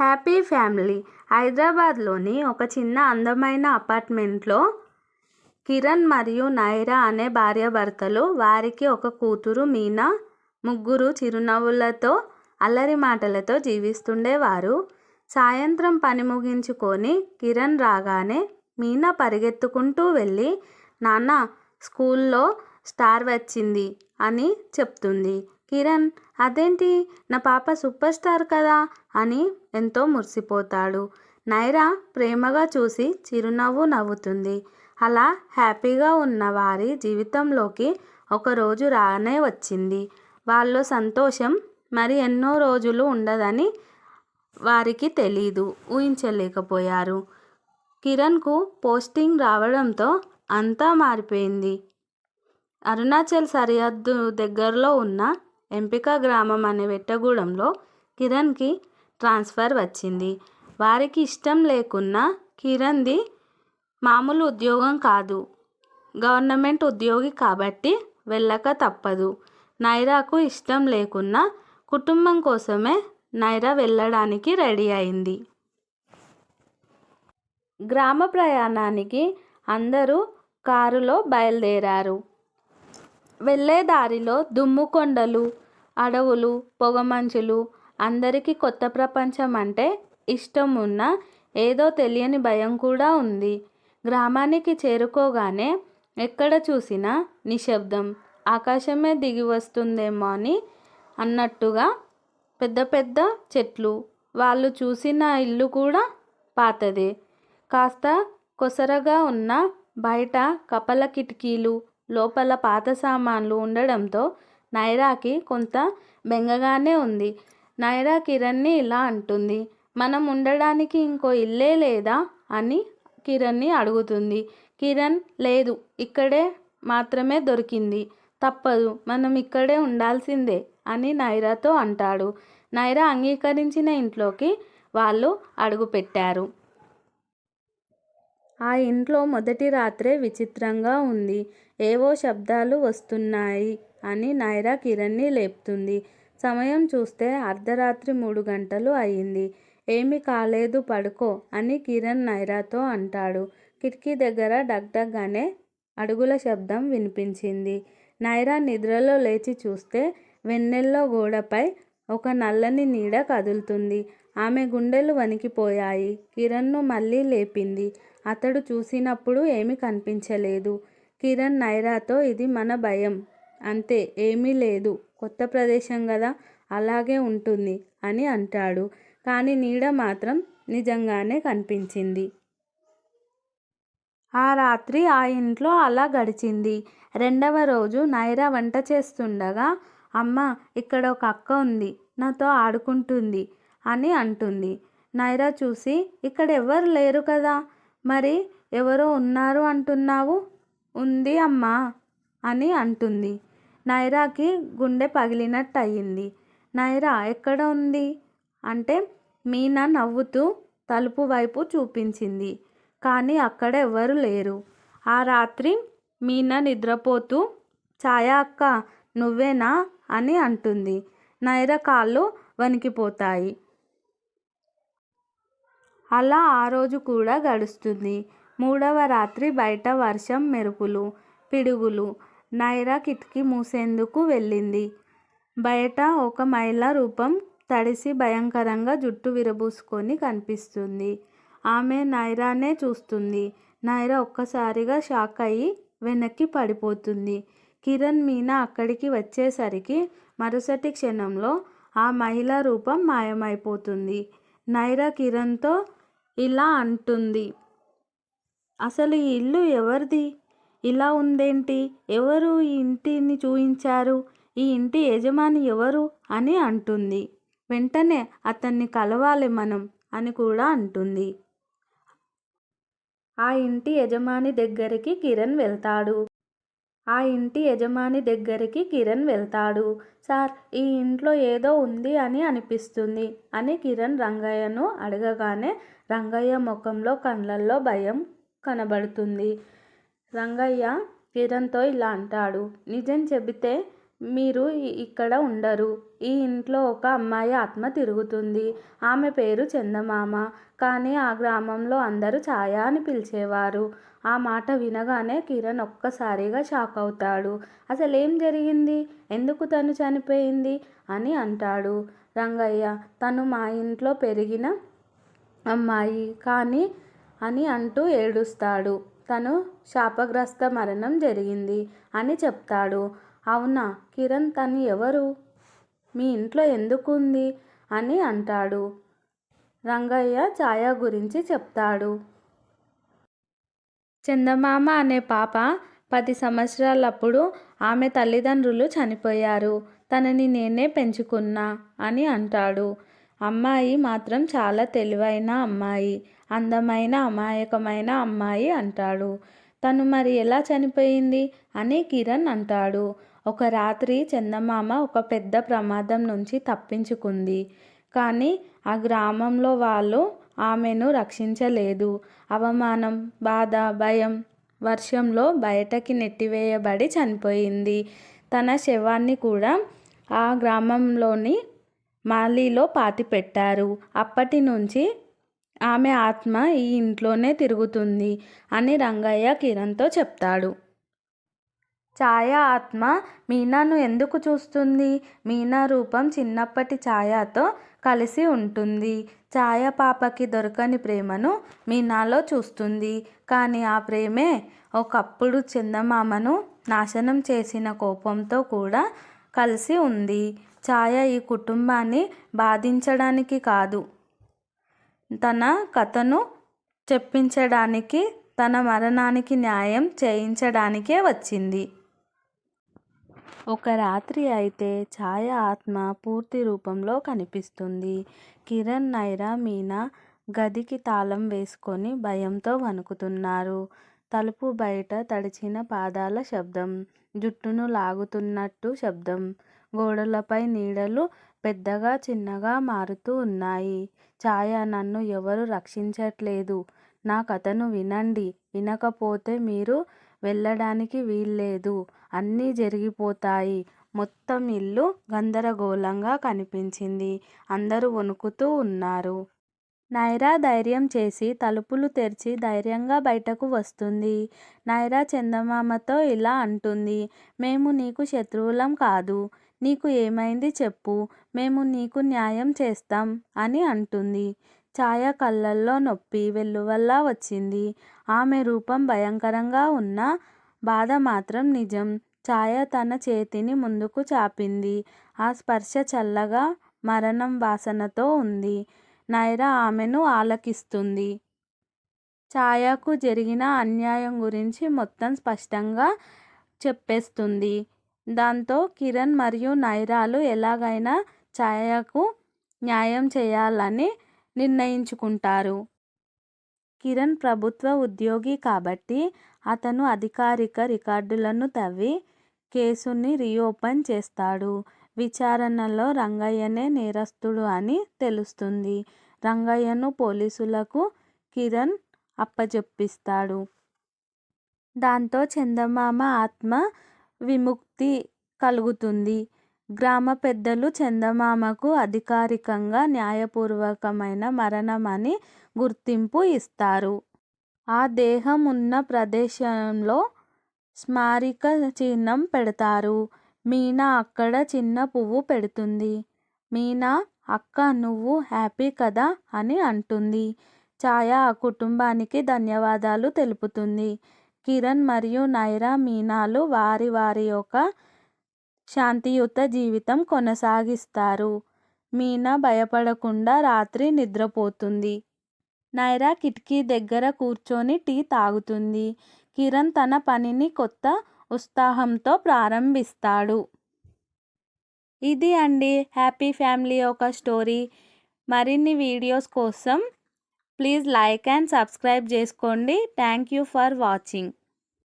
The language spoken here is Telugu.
Happy family. హైదరాబాద్లోని ఒక చిన్న అందమైన అపార్ట్మెంట్లో కిరణ్ మరియు నైరా అనే భార్యాభర్తలు వారికి ఒక కూతురు మీనా ముగ్గురు చిరునవ్వులతో అల్లరి మాటలతో జీవిస్తుండేవారు. సాయంత్రం పని ముగించుకొని కిరణ్ రాగానే మీనా పరిగెత్తుకుంటూ వెళ్ళి నాన్న స్కూల్లో స్టార్ వచ్చింది అని చెప్తుంది. కిరణ్ అదేంటి? నా పాప సూపర్ స్టార్ కదా అని ఎంతో మురిసిపోతాడు. నైరా ప్రేమగా చూసి చిరునవ్వు నవ్వుతుంది. అలా హ్యాపీగా ఉన్న వారి జీవితంలోకి ఒకరోజు రానే వచ్చింది. వాళ్ళ సంతోషం మరి ఎన్నో రోజులు ఉండదని వారికి తెలీదు. ఊహించలేకపోయారు. కిరణ్కు పోస్టింగ్ రావడంతో అంతా మారిపోయింది. అరుణాచల్ సరిహద్దు దగ్గరలో ఉన్న ఎంపిక గ్రామం అనే వెట్టగూడెంలో కిరణ్కి ట్రాన్స్ఫర్ వచ్చింది. వారికి ఇష్టం లేకున్నా కిరణ్ది మామూలు ఉద్యోగం కాదు. గవర్నమెంట్ ఉద్యోగి కాబట్టి వెళ్ళక తప్పదు. నైరాకు ఇష్టం లేకున్నా కుటుంబం కోసమే నైరా వెళ్ళడానికి రెడీ అయింది. గ్రామ ప్రయాణానికి అందరూ కారులో బయలుదేరారు. వెళ్ళే దారిలో దుమ్ము కొండలు అడవులు పొగమంచులు అందరికీ కొత్త ప్రపంచం అంటే ఇష్టం ఉన్న ఏదో తెలియని భయం కూడా ఉంది. గ్రామానికి చేరుకోగానే ఎక్కడ చూసినా నిశ్శబ్దం. ఆకాశమే దిగి వస్తుందేమో అని అన్నట్టుగా పెద్ద పెద్ద చెట్లు వాళ్ళు చూసిన ఇల్లు కూడా పాతదే. కాస్త కొసరగా ఉన్న బయట కపల కిటికీలు లోపల పాత సామాన్లు ఉండడంతో నైరాకి కొంత బెంగగానే ఉంది. నైరా కిరణ్ని ఇలా అంటుంది. మనం ఉండడానికి ఇంకో ఇల్లే లేదా? అని కిరణ్ని అడుగుతుంది. కిరణ్ లేదు ఇక్కడే మాత్రమే దొరికింది. తప్పదు మనం ఇక్కడే ఉండాల్సిందే అని నైరాతో అంటాడు. నైరా అంగీకరించిన ఇంట్లోకి వాళ్ళు అడుగుపెట్టారు. ఆ ఇంట్లో మొదటి రాత్రే విచిత్రంగా ఉంది. ఏవో శబ్దాలు వస్తున్నాయి అని నైరా కిరణ్ని లేపుతుంది. సమయం చూస్తే అర్ధరాత్రి మూడు గంటలు అయింది ఏమి కాలేదు పడుకో అని కిరణ్ నైరాతో అంటాడు. కిటికీ దగ్గర డగ్డగ్ అనే అడుగుల శబ్దం వినిపించింది. నైరా నిద్రలో లేచి చూస్తే వెన్నెల్లో గోడపై ఒక నల్లని నీడ కదులుతుంది. ఆమె గుండెలు వణికిపోయాయి. కిరణ్ను మళ్ళీ లేపింది. అతడు చూసినప్పుడు ఏమీ కనిపించలేదు. కిరణ్ నైరాతో ఇది మన భయం. అంతే ఏమీ లేదు. కొత్త ప్రదేశం కదా అలాగే ఉంటుంది అని అంటాడు. కానీ నీడ మాత్రం నిజంగానే కనిపించింది. ఆ రాత్రి ఆ ఇంట్లో అలా గడిచింది. రెండవ రోజు నైరా వంట చేస్తుండగా అమ్మ ఇక్కడ ఒక అక్క ఉంది. నాతో ఆడుకుంటుంది అని అంటుంది. నైరా చూసి ఇక్కడ ఎవరు లేరు కదా? మరి ఎవరో ఉన్నారు అంటున్నావు? ఉంది అమ్మా అని అంటుంది. నైరాకి గుండె పగిలినట్టు అయ్యింది నైరా ఎక్కడ ఉంది? అంటే మీనా నవ్వుతూ తలుపు వైపు చూపించింది. కానీ అక్కడ ఎవరు లేరు. ఆ రాత్రి మీనా నిద్రపోతూ ఛాయా అక్క నువ్వేనా అని అంటుంది. నైరా కాళ్ళు వణికిపోతాయి. అలా ఆ రోజు కూడా గడుస్తుంది. మూడవ రాత్రి బయట వర్షం మెరుపులు పిడుగులు నైరా కిటికీ మూసేందుకు వెళ్ళింది. బయట ఒక మహిళ రూపం తడిసి భయంకరంగా జుట్టు విరబూసుకొని కనిపిస్తుంది. ఆమె నైరానే చూస్తుంది. నైరా ఒక్కసారిగా షాక్ అయ్యి వెనక్కి పడిపోతుంది. కిరణ్ మీనా అక్కడికి వచ్చేసరికి మరుసటి క్షణంలో ఆ మహిళ రూపం మాయమైపోతుంది. నైరా కిరణ్తో ఇలా అంటుంది. అసలు ఈ ఇల్లు ఎవరిది? ఇలా ఉందేంటి? ఎవరు ఈ ఇంటిని చూయించారు? ఈ ఇంటి యజమాని ఎవరు? అని అంటుంది. వెంటనే అతన్ని కలవాలి మనం అని కూడా అంటుంది. ఆ ఇంటి యజమాని దగ్గరికి కిరణ్ వెళ్తాడు. ఆ ఇంటి యజమాని దగ్గరికి కిరణ్ వెళ్తాడు. సార్ ఈ ఇంట్లో ఏదో ఉంది అని అనిపిస్తుంది అని కిరణ్ రంగయ్యను అడగగానే రంగయ్య ముఖంలో కళ్ళల్లో భయం కనబడుతుంది. రంగయ్య కిరణ్తో ఇలా అంటాడు. నిజం చెబితే మీరు ఇక్కడ ఉండరు. ఈ ఇంట్లో ఒక అమ్మాయి ఆత్మ తిరుగుతుంది. ఆమె పేరు చందమామ. కానీ ఆ గ్రామంలో అందరూ ఛాయ అని పిలిచేవారు. ఆ మాట వినగానే కిరణ్ ఒక్కసారిగా షాక్ అవుతాడు. అసలు ఏం జరిగింది? ఎందుకు తను చనిపోయింది? అని అంటాడు. రంగయ్య తను మా ఇంట్లో పెరిగిన అమ్మాయి. కానీ అని అంటూ ఏడుస్తాడు. తను శాపగ్రస్త మరణం జరిగింది అని చెప్తాడు. అవునా? కిరణ్ తను ఎవరు? మీ ఇంట్లో ఎందుకుంది? అని అంటాడు. రంగయ్య ఛాయ గురించి చెప్తాడు. చందమామ అనే పాప పది సంవత్సరాలప్పుడు ఆమె తల్లిదండ్రులు చనిపోయారు. తనని నేనే పెంచుకున్నా అని అంటాడు. అమ్మాయి మాత్రం చాలా తెలివైన అమ్మాయి అందమైన అమాయకమైన అమ్మాయి అంటాడు. తను మరి ఎలా చనిపోయింది? అని కిరణ్ అంటాడు. ఒక రాత్రి చందమామ ఒక పెద్ద ప్రమాదం నుంచి తప్పించుకుంది. కానీ ఆ గ్రామంలో వాళ్ళు ఆమెను రక్షించలేదు. అవమానం బాధ భయం వర్షంలో బయటకి నెట్టివేయబడి చనిపోయింది. తన శవాన్ని కూడా ఆ గ్రామంలోని మాలీలో పాతిపెట్టారు అప్పటి నుంచి ఆమె ఆత్మ ఈ ఇంట్లోనే తిరుగుతుంది అని రంగయ్య కిరణ్తో చెప్తాడు. ఛాయ ఆత్మ మీనాను ఎందుకు చూస్తుంది? మీనా రూపం చిన్నప్పటి ఛాయతో కలిసి ఉంటుంది. ఛాయ పాపకి దొరకని ప్రేమను మీనాలో చూస్తుంది. కానీ ఆ ప్రేమే ఒకప్పుడు చందమామను నాశనం చేసిన కోపంతో కూడా కలిసి ఉంది. ఛాయ ఈ కుటుంబాన్ని బాధించడానికి కాదు. తన కథను చెప్పించడానికి తన మరణానికి న్యాయం చేయించడానికే వచ్చింది. ఒక రాత్రి అయితే ఛాయ ఆత్మ పూర్తి రూపంలో కనిపిస్తుంది. కిరణ్ నైరా మీనా గదికి తాళం వేసుకొని భయంతో వణుకుతున్నారు. తలుపు బయట తడిచిన పాదాల శబ్దం జుట్టును లాగుతున్నట్టు శబ్దం. గోడలపై నీడలు పెద్దగా చిన్నగా మారుతూ ఉన్నాయి. ఛాయ నన్ను ఎవరు రక్షించట్లేదు. నా కథను వినండి. వినకపోతే మీరు వెళ్ళడానికి వీల్లేదు. అన్నీ జరిగిపోతాయి. మొత్తం ఇల్లు గందరగోళంగా కనిపించింది. అందరూ వణుకుతూ ఉన్నారు. నైరా ధైర్యం చేసి తలుపులు తెరిచి ధైర్యంగా బయటకు వస్తుంది. నైరా చందమామతో ఇలా అంటుంది. మేము నీకు శత్రువులం కాదు. నీకు ఏమైంది చెప్పు మేము నీకు న్యాయం చేస్తాం అని అంటుంది. ఛాయ కళ్ళల్లో నొప్పి వెల్లువల్లా వచ్చింది. ఆమె రూపం భయంకరంగా ఉన్న బాధ మాత్రం నిజం. ఛాయ తన చేతిని ముందుకు చాపింది. ఆ స్పర్శ చల్లగా మరణం వాసనతో ఉంది. నైరా ఆమెను ఆలకిస్తుంది. ఛాయకు జరిగిన అన్యాయం గురించి మొత్తం స్పష్టంగా చెప్పేస్తుంది. దాంతో కిరణ్ మరియు నైరాలు ఎలాగైనా ఛాయకు న్యాయం చేయాలని నిర్ణయించుకుంటారు. కిరణ్ ప్రభుత్వ ఉద్యోగి కాబట్టి అతను అధికారిక రికార్డులను తవ్వి కేసుని రీఓపెన్ చేస్తాడు. విచారణలో రంగయ్యనే నేరస్తుడు అని తెలుస్తుంది. రంగయ్యను పోలీసులకు కిరణ్ అప్పజెప్పిస్తాడు. దాంతో చందమామ ఆత్మ విముక్తి కలుగుతుంది. గ్రామ పెద్దలు చందమామకు అధికారికంగా న్యాయపూర్వకమైన మరణమని గుర్తింపు ఇస్తారు. ఆ దేహం ఉన్న ప్రదేశంలో స్మారిక చిహ్నం పెడతారు. మీనా అక్కడ చిన్న పువ్వు పెడుతుంది. మీనా అక్క నువ్వు హ్యాపీ కదా అని అంటుంది. ఛాయ ఆ కుటుంబానికి ధన్యవాదాలు తెలుపుతుంది. కిరణ్ మరియు నైరా మీనాలు వారి వారి యొక్క శాంతియుత జీవితం కొనసాగిస్తారు. మీనా భయపడకుండా రాత్రి నిద్రపోతుంది. నైరా కిటికీ దగ్గర కూర్చొని టీ తాగుతుంది. కిరణ్ తన పనిని కొత్త ఉత్సాహంతో ప్రారంభిస్తాడు. ఇది అండి హ్యాపీ ఫ్యామిలీ ఒక స్టోరీ. మరిన్ని వీడియోస్ కోసం ప్లీజ్ లైక్ అండ్ సబ్స్క్రైబ్ చేసుకోండి. Thank you for watching.